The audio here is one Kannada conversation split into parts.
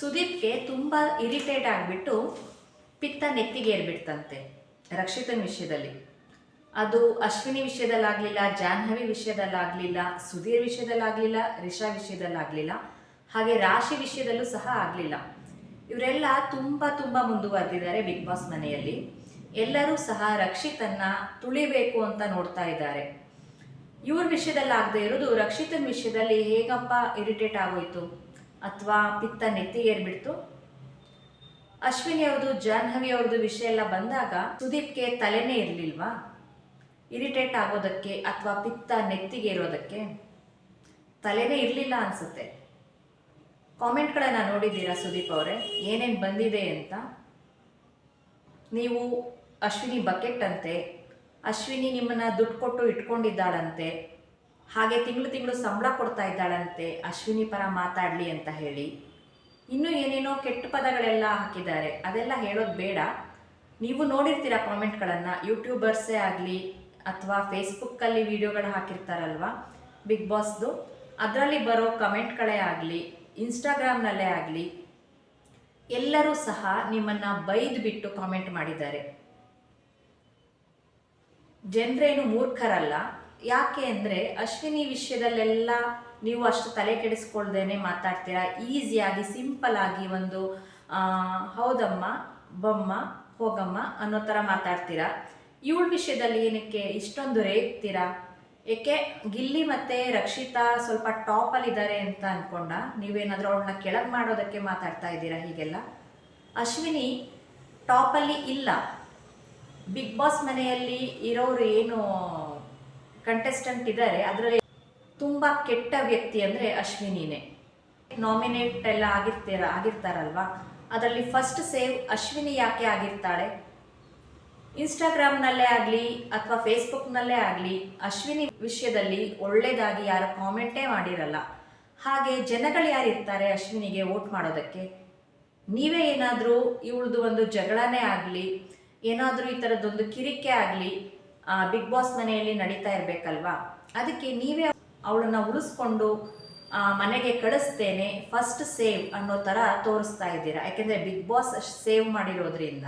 ಸುದೀಪ್ಗೆ ತುಂಬ ಇರಿಟೇಟ್ ಆಗಿಬಿಟ್ಟು ಪಿತ್ತ ನೆತ್ತಿಗೆ ಏರ್ಬಿಡ್ತಂತೆ ರಕ್ಷಿತನ ವಿಷಯದಲ್ಲಿ. ಅದು ಅಶ್ವಿನಿ ವಿಷಯದಲ್ಲಾಗಲಿಲ್ಲ, ಜಾಹ್ನವಿ ವಿಷಯದಲ್ಲಾಗಲಿಲ್ಲ, ಸುಧೀರ್ ವಿಷಯದಲ್ಲಾಗಲಿಲ್ಲ, ರಿಷಾ ವಿಷಯದಲ್ಲಾಗಲಿಲ್ಲ, ಹಾಗೆ ರಾಶಿ ವಿಷಯದಲ್ಲೂ ಸಹ ಆಗಲಿಲ್ಲ. ಇವರೆಲ್ಲ ತುಂಬ ತುಂಬ ಮುಂದುವರೆದಿದ್ದಾರೆ ಬಿಗ್ ಬಾಸ್ ಮನೆಯಲ್ಲಿ. ಎಲ್ಲರೂ ಸಹ ರಕ್ಷಿತನ್ನ ತುಳಿಬೇಕು ಅಂತ ನೋಡ್ತಾ ಇದ್ದಾರೆ. ಇವ್ರ ವಿಷಯದಲ್ಲಿ ಆಗದೆ ಇರೋದು ರಕ್ಷಿತನ ವಿಷಯದಲ್ಲಿ ಹೇಗಪ್ಪ ಇರಿಟೇಟ್ ಆಗೋಯ್ತು? ಅಥವಾ ಪಿತ್ತ ನೆತ್ತಿ ಏರ್ಬಿಡ್ತು. ಅಶ್ವಿನಿ ಅವ್ರದ್ದು, ಜಾಹ್ನವಿ ಅವ್ರದ್ದು ವಿಷಯ ಎಲ್ಲ ಬಂದಾಗ ಸುದೀಪ್ಗೆ ತಲೆನೇ ಇರಲಿಲ್ವಾ? ಇರಿಟೇಟ್ ಆಗೋದಕ್ಕೆ ಅಥವಾ ಪಿತ್ತ ನೆತ್ತಿಗೆ ಇರೋದಕ್ಕೆ ತಲೆನೇ ಇರಲಿಲ್ಲ ಅನಿಸುತ್ತೆ. ಕಾಮೆಂಟ್ಗಳನ್ನು ನೋಡಿದ್ದೀರಾ ಸುದೀಪ್ ಅವರೇ? ಏನೇನು ಬಂದಿದೆ ಅಂತ? ನೀವು ಅಶ್ವಿನಿ ಬಕೆಟ್ ಅಂತೆ, ಅಶ್ವಿನಿ ನಿಮ್ಮನ್ನ ದುಡ್ಡು ಕೊಟ್ಟು ಇಟ್ಕೊಂಡಿದ್ದಾಳಂತೆ ಹಾಗೆ ತಿಂಗಳು ತಿಂಗಳು ಸಂಬಳ ಕೊಡ್ತಾ ಇದ್ದಾಳಂತೆ, ಅಶ್ವಿನಿ ಪರ ಮಾತಾಡಲಿ ಅಂತ ಹೇಳಿ. ಇನ್ನೂ ಏನೇನೋ ಕೆಟ್ಟ ಪದಗಳೆಲ್ಲ ಹಾಕಿದ್ದಾರೆ, ಅದೆಲ್ಲ ಹೇಳೋದು ಬೇಡ. ನೀವು ನೋಡಿರ್ತೀರ ಕಾಮೆಂಟ್ಗಳನ್ನು, ಯೂಟ್ಯೂಬರ್ಸೇ ಆಗಲಿ ಅಥವಾ ಫೇಸ್ಬುಕ್ಕಲ್ಲಿ ವೀಡಿಯೋಗಳು ಹಾಕಿರ್ತಾರಲ್ವ, ಬಿಗ್ ಬಾಸ್ದು? ಅದರಲ್ಲಿ ಬರೋ ಕಮೆಂಟ್ಗಳೇ ಆಗಲಿ, ಇನ್ಸ್ಟಾಗ್ರಾಮ್ನಲ್ಲೇ ಆಗಲಿ, ಎಲ್ಲರೂ ಸಹ ನಿಮ್ಮನ್ನು ಬೈದು ಬಿಟ್ಟು ಕಾಮೆಂಟ್ ಮಾಡಿದ್ದಾರೆ. ಜನರೇನು ಮೂರ್ಖರಲ್ಲ. ಯಾಕೆ ಅಂದರೆ ಅಶ್ವಿನಿ ವಿಷಯದಲ್ಲೆಲ್ಲ ನೀವು ಅಷ್ಟು ತಲೆ ಕೆಡಿಸ್ಕೊಳ್ದೇನೆ ಮಾತಾಡ್ತೀರಾ? ಈಸಿಯಾಗಿ ಸಿಂಪಲ್ ಆಗಿ ಒಂದು ಹೌದಮ್ಮ, ಬೊಮ್ಮ, ಹೋಗಮ್ಮ ಅನ್ನೋ ಥರ ಮಾತಾಡ್ತೀರಾ? ಇವಳ ವಿಷಯದಲ್ಲಿ ಏನಕ್ಕೆ ಇಷ್ಟೊಂದು ರೇಗ್ತೀರಾ? ಏಕೆ ಗಿಲ್ಲಿ ಮತ್ತೆ ರಕ್ಷಿತಾ ಸ್ವಲ್ಪ ಟಾಪಲ್ಲಿದ್ದಾರೆ ಅಂತ ಅಂದ್ಕೊಂಡ ನೀವೇನಾದರೂ ಅವಳನ್ನ ಕೆಳಗೆ ಮಾಡೋದಕ್ಕೆ ಮಾತಾಡ್ತಾ ಇದ್ದೀರಾ ಹೀಗೆಲ್ಲ? ಅಶ್ವಿನಿ ಟಾಪಲ್ಲಿ ಇಲ್ಲ. ಬಿಗ್ ಬಾಸ್ ಮನೆಯಲ್ಲಿ ಇರೋರು ಏನು ಕಂಟೆಸ್ಟೆಂಟ್ ಇದ್ದಾರೆ, ಅದರಲ್ಲಿ ತುಂಬ ಕೆಟ್ಟ ವ್ಯಕ್ತಿ ಅಂದರೆ ಅಶ್ವಿನಿನೇ. ನಾಮಿನೇಟ್ ಎಲ್ಲ ಆಗಿರ್ತೀರ, ಆಗಿರ್ತಾರಲ್ವಾ? ಅದರಲ್ಲಿ ಫಸ್ಟ್ ಸೇವ್ ಅಶ್ವಿನಿ ಯಾಕೆ ಆಗಿರ್ತಾಳೆ? ಇನ್ಸ್ಟಾಗ್ರಾಮ್ನಲ್ಲೇ ಆಗಲಿ ಅಥವಾ ಫೇಸ್ಬುಕ್ನಲ್ಲೇ ಆಗಲಿ ಅಶ್ವಿನಿ ವಿಷಯದಲ್ಲಿ ಒಳ್ಳೆಯದಾಗಿ ಯಾರು ಕಾಮೆಂಟೇ ಮಾಡಿರಲ್ಲ. ಹಾಗೆ ಜನಗಳು ಯಾರು ಇರ್ತಾರೆ ಅಶ್ವಿನಿಗೆ ವೋಟ್ ಮಾಡೋದಕ್ಕೆ? ನೀವೇ ಏನಾದರೂ ಇವಳದು ಒಂದು ಜಗಳನೇ ಆಗಲಿ, ಏನಾದರೂ ಈ ಥರದ್ದೊಂದು ಕಿರಿಕೆ ಆಗಲಿ ಬಿಗ್ ಬಾಸ್ ಮನೆಯಲ್ಲಿ ನಡೀತಾ ಇರಬೇಕಲ್ವಾ? ಅದಕ್ಕೆ ನೀವೇ ಅವಳನ್ನು ಉಳಿಸ್ಕೊಂಡು ಮನೆಗೆ ಕಳಿಸ್ತೇನೆ ಫಸ್ಟ್ ಸೇವ್ ಅನ್ನೋ ಥರ ತೋರಿಸ್ತಾ ಇದ್ದೀರಾ? ಯಾಕೆಂದರೆ ಬಿಗ್ ಬಾಸ್ ಸೇವ್ ಮಾಡಿರೋದ್ರಿಂದ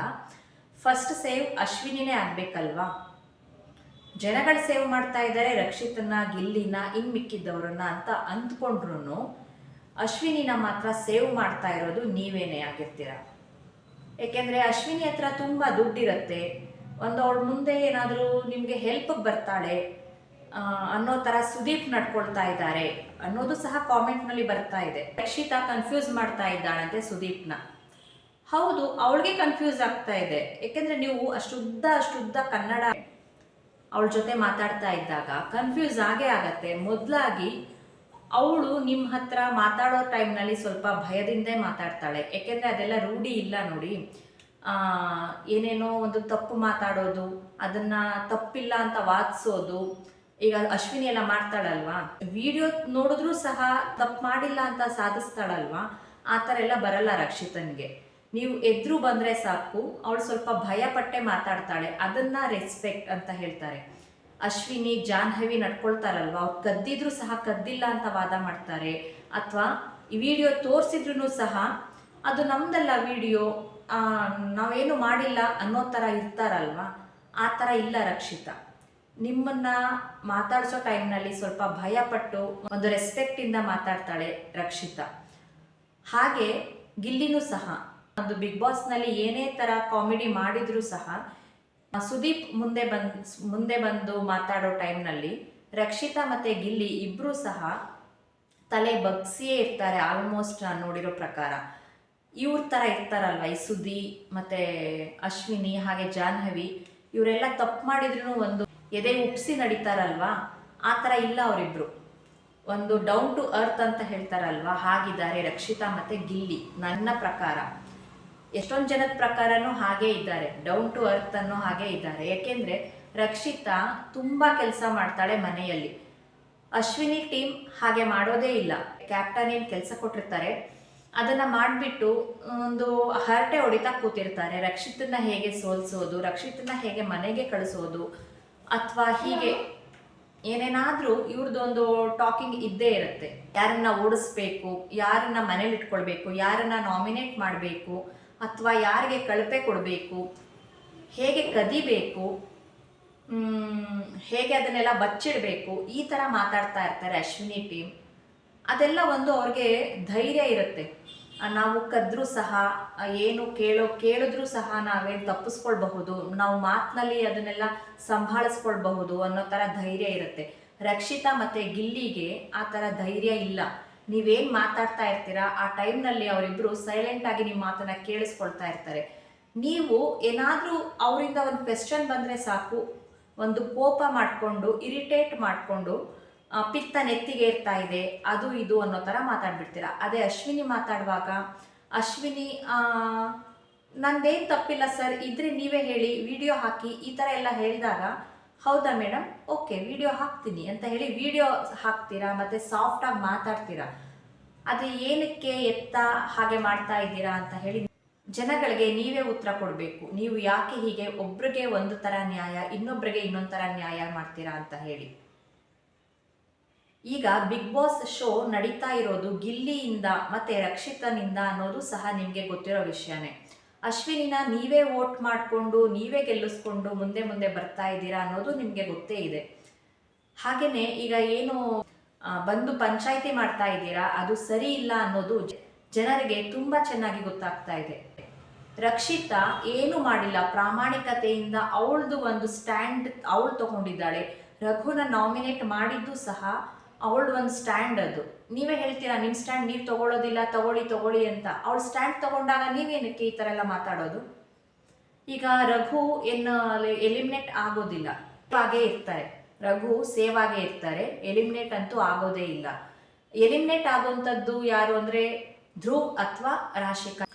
ಫಸ್ಟ್ ಸೇವ್ ಅಶ್ವಿನಿನೇ ಆಗಬೇಕಲ್ವಾ? ಜನಗಳು ಸೇವ್ ಮಾಡ್ತಾ ಇದ್ದಾರೆ, ರಕ್ಷಿತನ, ಗಿಲ್ಲಿನ, ಇನ್ ಮಿಕ್ಕಿದ್ದವ್ರನ್ನ ಅಂತ ಅಂದ್ಕೊಂಡ್ರು ಅಶ್ವಿನಿನ ಮಾತ್ರ ಸೇವ್ ಮಾಡ್ತಾ ಇರೋದು ನೀವೇನೇ ಆಗಿರ್ತೀರ? ಏಕೆಂದರೆ ಅಶ್ವಿನಿ ಹತ್ರ ತುಂಬ ದುಡ್ಡಿರುತ್ತೆ ಒಂದು ಅವಳ ಮುಂದೆ ಏನಾದರೂ ನಿಮಗೆ ಹೆಲ್ಪ್ಗೆ ಬರ್ತಾಳೆ ಅನ್ನೋ ಥರ ಸುದೀಪ್ ನಡ್ಕೊಳ್ತಾ ಇದ್ದಾರೆ ಅನ್ನೋದು ಸಹ ಕಾಮೆಂಟ್ನಲ್ಲಿ ಬರ್ತಾ ಇದೆ. ರಕ್ಷಿತಾ ಕನ್ಫ್ಯೂಸ್ ಮಾಡ್ತಾ ಇದ್ದಾಳಂತೆ ಸುದೀಪ್ನ. ಹೌದು, ಅವಳಿಗೆ ಕನ್ಫ್ಯೂಸ್ ಆಗ್ತಾ ಇದೆ. ಏಕೆಂದರೆ ನೀವು ಅಷ್ಟುದ್ದ ಅಷ್ಟುದ್ದ ಕನ್ನಡ ಅವಳ ಜೊತೆ ಮಾತಾಡ್ತಾ ಇದ್ದಾಗ ಕನ್ಫ್ಯೂಸ್ ಆಗೇ ಆಗತ್ತೆ. ಮೊದಲಾಗಿ ಅವಳು ನಿಮ್ಮ ಹತ್ರ ಮಾತಾಡೋ ಟೈಮ್ನಲ್ಲಿ ಸ್ವಲ್ಪ ಭಯದಿಂದೇ ಮಾತಾಡ್ತಾಳೆ. ಯಾಕೆಂದರೆ ಅದೆಲ್ಲ ರೂಢಿ ಇಲ್ಲ ನೋಡಿ. ಏನೇನೋ ಒಂದು ತಪ್ಪು ಮಾತಾಡೋದು, ಅದನ್ನು ತಪ್ಪಿಲ್ಲ ಅಂತ ವಾದಿಸೋದು, ಈಗ ಅಶ್ವಿನಿ ಎಲ್ಲ ಮಾಡ್ತಾಳಲ್ವಾ? ವಿಡಿಯೋ ನೋಡಿದ್ರೂ ಸಹ ತಪ್ಪು ಮಾಡಿಲ್ಲ ಅಂತ ಸಾಧಿಸ್ತಾಳಲ್ವಾ? ಆ ಥರ ಎಲ್ಲ ಬರಲ್ಲ ರಕ್ಷಿತನ್ಗೆ. ನೀವು ಎದ್ರು ಬಂದರೆ ಸಾಕು, ಅವಳು ಸ್ವಲ್ಪ ಭಯಪಟ್ಟೆ ಮಾತಾಡ್ತಾಳೆ, ಅದನ್ನ ರೆಸ್ಪೆಕ್ಟ್ ಅಂತ ಹೇಳ್ತಾರೆ. ಅಶ್ವಿನಿ ಜಾನ್ಹವಿ ನಡ್ಕೊಳ್ತಾರಲ್ವಾ? ಅವ್ರು ಕದ್ದಿದ್ರು ಸಹ ಕದ್ದಿಲ್ಲ ಅಂತ ವಾದ ಮಾಡ್ತಾರೆ. ಅಥವಾ ಈ ವಿಡಿಯೋ ತೋರಿಸಿದ್ರು ಸಹ, ಅದು ನಮ್ದಲ್ಲ ವಿಡಿಯೋ ನಾವೇನು ಮಾಡಿಲ್ಲ ಅನ್ನೋ ಥರ ಇರ್ತಾರಲ್ವಾ? ಆ ಥರ ಇಲ್ಲ ರಕ್ಷಿತ. ನಿಮ್ಮನ್ನ ಮಾತಾಡಿಸೋ ಟೈಮ್ನಲ್ಲಿ ಸ್ವಲ್ಪ ಭಯಪಟ್ಟು ಒಂದು ರೆಸ್ಪೆಕ್ಟಿಂದ ಮಾತಾಡ್ತಾಳೆ ರಕ್ಷಿತ. ಹಾಗೆ ಗಿಲ್ಲಿನೂ ಸಹ, ಒಂದು ಬಿಗ್ ಬಾಸ್ನಲ್ಲಿ ಏನೇ ಥರ ಕಾಮಿಡಿ ಮಾಡಿದರೂ ಸಹ, ಸುದೀಪ್ ಮುಂದೆ ಬಂದ್, ಮುಂದೆ ಬಂದು ಮಾತಾಡೋ ಟೈಮ್ನಲ್ಲಿ ರಕ್ಷಿತಾ ಮತ್ತು ಗಿಲ್ಲಿ ಇಬ್ಬರೂ ಸಹ ತಲೆ ಬಗ್ಸಿಯೇ ಇರ್ತಾರೆ ಆಲ್ಮೋಸ್ಟ್ ನೋಡಿರೋ ಪ್ರಕಾರ. ಇವ್ರ ಥರ ಇರ್ತಾರಲ್ವ, ಈ ಸುದ್ದಿ ಮತ್ತು ಅಶ್ವಿನಿ ಹಾಗೆ ಜಾಹ್ನವಿ, ಇವರೆಲ್ಲ ತಪ್ಪು ಮಾಡಿದ್ರು ಒಂದು ಎದೆ ಉಪ್ಸಿ ನಡೀತಾರಲ್ವಾ? ಆ ಥರ ಇಲ್ಲ ಅವರಿಬ್ರು. ಒಂದು ಡೌನ್ ಟು ಅರ್ತ್ ಅಂತ ಹೇಳ್ತಾರಲ್ವಾ, ಹಾಗಿದ್ದಾರೆ ರಕ್ಷಿತಾ ಮತ್ತು ಗಿಲ್ಲಿ, ನನ್ನ ಪ್ರಕಾರ. ಎಷ್ಟೊಂದು ಜನದ ಪ್ರಕಾರನೂ ಹಾಗೇ ಇದ್ದಾರೆ ಡೌನ್ ಟು ಅರ್ತ್ ಅನ್ನೋ ಹಾಗೆ ಇದ್ದಾರೆ. ಯಾಕೆಂದರೆ ರಕ್ಷಿತಾ ತುಂಬ ಕೆಲಸ ಮಾಡ್ತಾಳೆ ಮನೆಯಲ್ಲಿ. ಅಶ್ವಿನಿ ಟೀಮ್ ಹಾಗೆ ಮಾಡೋದೇ ಇಲ್ಲ. ಕ್ಯಾಪ್ಟನ್ ಏನು ಕೆಲಸ ಕೊಟ್ಟಿರ್ತಾರೆ ಅದನ್ನ ಮಾಡಿಬಿಟ್ಟು ಒಂದು ಹರಟೆ ಹೊಡಿತಾ ಕೂತಿರ್ತಾರೆ. ರಕ್ಷಿತನ ಹೇಗೆ ಸೋಲ್ಸೋದು ರಕ್ಷಿತನ ಹೇಗೆ ಮನೆಗೆ ಕಳಿಸೋದು ಅಥವಾ ಹೀಗೆ ಏನೇನಾದ್ರೂ ಇವ್ರದ್ದೊಂದು ಟಾಕಿಂಗ್ ಇದ್ದೇ ಇರುತ್ತೆ. ಯಾರನ್ನ ಓಡಿಸ್ಬೇಕು, ಯಾರನ್ನ ಮನೇಲಿ ಇಟ್ಕೊಳ್ಬೇಕು, ಯಾರನ್ನ ನಾಮಿನೇಟ್ ಮಾಡಬೇಕು ಅಥವಾ ಯಾರಿಗೆ ಕಳಪೆ ಕೊಡಬೇಕು, ಹೇಗೆ ಕದಿಬೇಕು ಹೇಗೆ ಅದನ್ನೆಲ್ಲ ಬಚ್ಚಿಡಬೇಕು, ಈ ಥರ ಮಾತಾಡ್ತಾ ಇರ್ತಾರೆ ಅಶ್ವಿನಿ ಟೀಮ್ ಅದೆಲ್ಲ ಒಂದು ಅವ್ರಿಗೆ ಧೈರ್ಯ ಇರುತ್ತೆ. ನಾವು ಕದ್ರೂ ಸಹ ಏನು ಕೇಳೋ, ಕೇಳಿದ್ರೂ ಸಹ ನಾವೇನು ತಪ್ಪಿಸ್ಕೊಳ್ಬಹುದು. ನಾವು ಮಾತಿನಲ್ಲಿ ಅದನ್ನೆಲ್ಲ ಸಂಭಾಳಿಸ್ಕೊಳ್ಬಹುದು ಅನ್ನೋ ಥರ ಧೈರ್ಯ ಇರುತ್ತೆ. ರಕ್ಷಿತಾ ಮತ್ತೆ ಗಿಲ್ಲಿಗೆ ಆ ಥರ ಧೈರ್ಯ ಇಲ್ಲ. ನೀವೇನು ಮಾತಾಡ್ತಾ ಇರ್ತೀರಾ? ಆ ಟೈಮ್ನಲ್ಲಿ ಅವರಿಬ್ಬರು ಸೈಲೆಂಟ್ ಆಗಿ ನಿಮ್ಮ ಮಾತನ್ನ ಕೇಳಿಸ್ಕೊಳ್ತಾ ಇರ್ತಾರೆ. ನೀವು ಏನಾದರೂ ಅವರಿಂದ ಒಂದು ಕ್ವೆಶ್ಚನ್ ಬಂದರೆ ಸಾಕು. ಒಂದು ಕೋಪ ಮಾಡಿಕೊಂಡು ಇರಿಟೇಟ್ ಮಾಡಿಕೊಂಡು ಪಿತ್ತ ನೆತ್ತಿಗೆ ಇರ್ತಾ ಇದೆ, ಅದು ಇದು ಅನ್ನೋ ಥರ ಮಾತಾಡ್ಬಿಡ್ತೀರಾ? ಅದೇ ಅಶ್ವಿನಿ ಮಾತಾಡುವಾಗ, ಅಶ್ವಿನಿ ನಂದೇನು ತಪ್ಪಿಲ್ಲ ಸರ್, ಇದ್ರೆ ನೀವೇ ಹೇಳಿ, ವಿಡಿಯೋ ಹಾಕಿ, ಈ ಥರ ಎಲ್ಲ ಹೇಳಿದಾಗ, ಹೌದಾ ಮೇಡಮ್ ಓಕೆ, ವಿಡಿಯೋ ಹಾಕ್ತೀನಿ ಅಂತ ಹೇಳಿ, ವಿಡಿಯೋ ಹಾಕ್ತೀರಾ, ಮತ್ತು ಸಾಫ್ಟಾಗಿ ಮಾತಾಡ್ತೀರಾ? ಅದು ಏನಕ್ಕೆ ಎತ್ತ ಹಾಗೆ ಮಾಡ್ತಾ ಇದ್ದೀರಾ ಅಂತ ಹೇಳಿ, ಜನಗಳಿಗೆ ನೀವೇ ಉತ್ತರ ಕೊಡಬೇಕು. ನೀವು ಯಾಕೆ ಹೀಗೆ ಒಬ್ರಿಗೆ ಒಂದು ಥರ ನ್ಯಾಯ, ಇನ್ನೊಬ್ರಿಗೆ ಇನ್ನೊಂದು ಥರ ನ್ಯಾಯ ಮಾಡ್ತೀರಾ ಅಂತ ಹೇಳಿ. ಈಗ ಬಿಗ್ ಬಾಸ್ ಶೋ ನಡೀತಾ ಇರೋದು ಗಿಲ್ಲಿಯಿಂದ ಮತ್ತೆ ರಕ್ಷಿತನಿಂದ ಅನ್ನೋದು ಸಹ ನಿಮಗೆ ಗೊತ್ತಿರೋ ವಿಷಯನೇ. ಅಶ್ವಿನಿನ ನೀವೇ ವೋಟ್ ಮಾಡಿಕೊಂಡು, ನೀವೇ ಗೆಲ್ಲಿಸ್ಕೊಂಡು ಮುಂದೆ ಮುಂದೆ ಬರ್ತಾ ಇದ್ದೀರಾ ಅನ್ನೋದು ನಿಮಗೆ ಗೊತ್ತೇ ಇದೆ. ಹಾಗೆಯೇ ಈಗ ಏನು ಬಂದು ಪಂಚಾಯಿತಿ ಮಾಡ್ತಾ ಇದ್ದೀರಾ, ಅದು ಸರಿ ಇಲ್ಲ ಅನ್ನೋದು ಜನರಿಗೆ ತುಂಬಾ ಚೆನ್ನಾಗಿ ಗೊತ್ತಾಗ್ತಾ ಇದೆ. ರಕ್ಷಿತಾ ಏನು ಮಾಡಿಲ್ಲ, ಪ್ರಾಮಾಣಿಕತೆಯಿಂದ ಅವಳದು ಒಂದು ಸ್ಟ್ಯಾಂಡ್ ಅವಳು ತಗೊಂಡಿದ್ದಾಳೆ. ರಘುನ ನಾಮಿನೇಟ್ ಮಾಡಿದ್ದು ಸಹ ಅವಳದು ಒಂದು ಸ್ಟ್ಯಾಂಡ್ ಅದು. ನೀವೇ ಹೇಳ್ತೀರಾ ನಿಮ್ಮ ಸ್ಟ್ಯಾಂಡ್ ನೀವು ತಗೊಳ್ಳೋದಿಲ್ಲ ತಗೊಳ್ಳಿ ತಗೊಳ್ಳಿ ಅಂತ. ಅವಳು ಸ್ಟ್ಯಾಂಡ್ ತಗೊಂಡಾಗ ನೀವೇನಕ್ಕೆ ಈ ಥರ ಎಲ್ಲ ಮಾತಾಡೋದು? ಈಗ ರಘು ಏನು ಎಲಿಮಿನೇಟ್ ಆಗೋದಿಲ್ಲ. ಹಾಗೆ ಇರ್ತಾರೆ. ರಘು ಸೇವ್ ಆಗೇ ಇರ್ತಾರೆ. ಎಲಿಮಿನೇಟ್ ಅಂತೂ ಆಗೋದೇ ಇಲ್ಲ. ಎಲಿಮಿನೇಟ್ ಆಗುವಂಥದ್ದು ಯಾರು ಅಂದರೆ ಧ್ರುವ್ ಅಥವಾ ರಾಶಿಕಾ.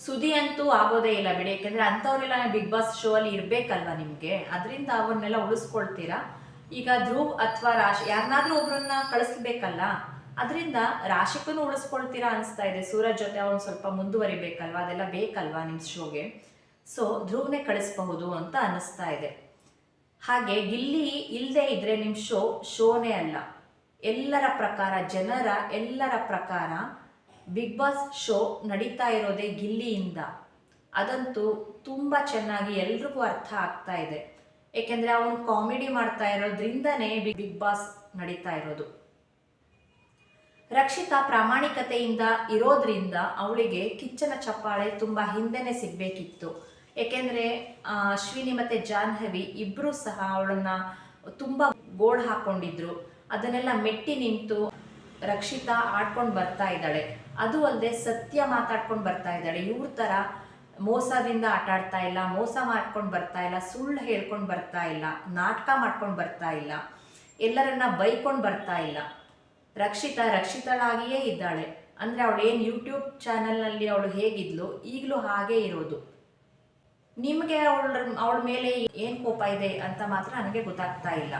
ಸುದಿ ಅಂತೂ ಆಗೋದೇ ಇಲ್ಲ ಬಿಡಿ. ಯಾಕೆಂದರೆ ಅಂಥವ್ರೆಲ್ಲ ಬಿಗ್ ಬಾಸ್ ಶೋ ಅಲ್ಲಿ ಇರಬೇಕಲ್ವಾ ನಿಮಗೆ? ಅದರಿಂದ ಅವನ್ನೆಲ್ಲ ಉಳಿಸ್ಕೊಳ್ತೀರಾ? ಈಗ ಧ್ರುವ್ ಅಥವಾ ರಾಶಿ, ಯಾರನ್ನಾದ್ರೂ ಒಬ್ಬರನ್ನ ಕಳಿಸ್ಬೇಕಲ್ಲ? ಅದರಿಂದ ರಾಶಿಕನು ಉಳಿಸ್ಕೊಳ್ತೀರಾ ಅನಿಸ್ತಾ ಇದೆ. ಸೂರಜ್ ಜೊತೆ ಅವ್ನು ಸ್ವಲ್ಪ ಮುಂದುವರಿಬೇಕಲ್ವಾ? ಅದೆಲ್ಲ ಬೇಕಲ್ವಾ ನಿಮ್ಮ ಶೋಗೆ? ಸೊ ಧ್ರುವನೇ ಕಳಿಸ್ಬಹುದು ಅಂತ ಅನಿಸ್ತಾ ಇದೆ. ಹಾಗೆ ಗಿಲ್ಲಿ ಇಲ್ಲದೆ ಇದ್ರೆ ನಿಮ್ಮ ಶೋ ಶೋನೇ ಅಲ್ಲ. ಎಲ್ಲರ ಪ್ರಕಾರ, ಜನರ ಎಲ್ಲರ ಪ್ರಕಾರ ಬಿಗ್ ಬಾಸ್ ಶೋ ನಡೀತಾ ಇರೋದೇ ಗಿಲ್ಲಿಯಿಂದ. ಅದಂತೂ ತುಂಬ ಚೆನ್ನಾಗಿ ಎಲ್ರಿಗೂ ಅರ್ಥ ಆಗ್ತಾ ಇದೆ. ಏಕೆಂದರೆ ಅವನು ಕಾಮಿಡಿ ಮಾಡ್ತಾ ಇರೋದ್ರಿಂದನೇ ಬಿಗ್ ಬಾಸ್ ನಡೀತಾ ಇರೋದು. ರಕ್ಷಿತಾ ಪ್ರಾಮಾಣಿಕತೆಯಿಂದ ಇರೋದ್ರಿಂದ ಅವಳಿಗೆ ಕಿಚ್ಚನ ಚಪ್ಪಾಳೆ ತುಂಬ ಹಿಂದೆನೆ ಸಿಗಬೇಕಿತ್ತು. ಏಕೆಂದರೆ ಅಶ್ವಿನಿ ಮತ್ತು ಜಾಹ್ನವಿ ಇಬ್ಬರೂ ಸಹ ಅವಳನ್ನ ತುಂಬ ಗೋಳ್ ಹಾಕೊಂಡಿದ್ರು. ಅದನ್ನೆಲ್ಲ ಮೆಟ್ಟಿ ನಿಂತು ರಕ್ಷಿತಾ ಆಡ್ಕೊಂಡು ಬರ್ತಾ ಇದ್ದಾಳೆ. ಅದು ಅಲ್ಲದೆ ಸತ್ಯ ಮಾತಾಡ್ಕೊಂಡು ಬರ್ತಾ ಇದ್ದಾಳೆ. ಇವ್ರ ಥರ ಮೋಸದಿಂದ ಆಟಾಡ್ತಾ ಇಲ್ಲ, ಮೋಸ ಮಾಡ್ಕೊಂಡು ಬರ್ತಾ ಇಲ್ಲ, ಸುಳ್ಳು ಹೇಳ್ಕೊಂಡು ಬರ್ತಾ ಇಲ್ಲ, ನಾಟಕ ಮಾಡ್ಕೊಂಡು ಬರ್ತಾ ಇಲ್ಲ, ಎಲ್ಲರನ್ನ ಬೈಕೊಂಡು ಬರ್ತಾ ಇಲ್ಲ. ರಕ್ಷಿತಾ, ರಕ್ಷಿತಳಾಗಿಯೇ ಇದ್ದಾಳೆ. ಅಂದರೆ ಅವಳು ಏನು ಯೂಟ್ಯೂಬ್ ಚಾನಲ್ನಲ್ಲಿ ಅವಳು ಹೇಗಿದ್ಲು, ಈಗಲೂ ಹಾಗೇ ಇರೋದು. ನಿಮಗೆ ಅವಳ ಅವಳ ಮೇಲೆ ಏನು ಕೋಪ ಇದೆ ಅಂತ ಮಾತ್ರ ನನಗೆ ಗೊತ್ತಾಗ್ತಾ ಇಲ್ಲ.